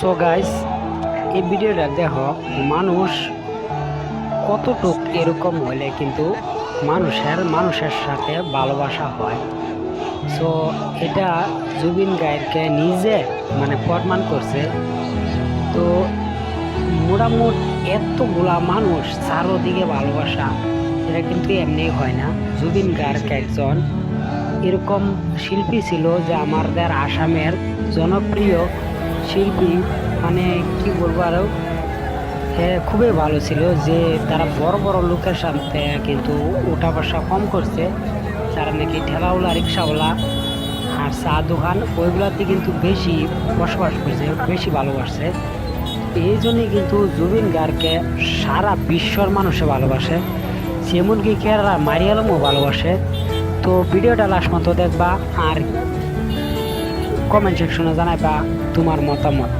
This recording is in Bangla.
সো গাইস এই ভিডিওটা দেখো, মানুষ কতটুক এরকম হলে কিন্তু মানুষের মানুষের সাথে ভালোবাসা হয়। সো এটা জুবিন গায়ককে নিজে মানে প্রমাণ করছে। তো মোটামুটি এতগুলা মানুষ চারোদিকে ভালোবাসা, এটা কিন্তু এমনি হয় না। জুবিন গার্গ একজন এরকম শিল্পী ছিল যে আমাদের আসামের জনপ্রিয় শিল্পী মানে কি বলব আরও খুবই ভালো ছিল যে তারা বড় বড় লোকের সাথে কিন্তু উঠা বসা কম করছে। যারা নাকি ঠেলাওয়ালা রিক্সাওয়ালা আর চা দোকান ওইগুলাতে কিন্তু বেশি বসবাস করছে, বেশি ভালোবাসছে। এই জন্যই কিন্তু জুবিন গার্গকে সারা বিশ্বর মানুষে ভালোবাসে। যেমনকি কেরালা, মারিয়ালমও ভালোবাসে। তো ভিডিওটা লাস্ট মতো দেখবা। আর কমেন্ট সেকশনে জানাইবা তোমার মতামত।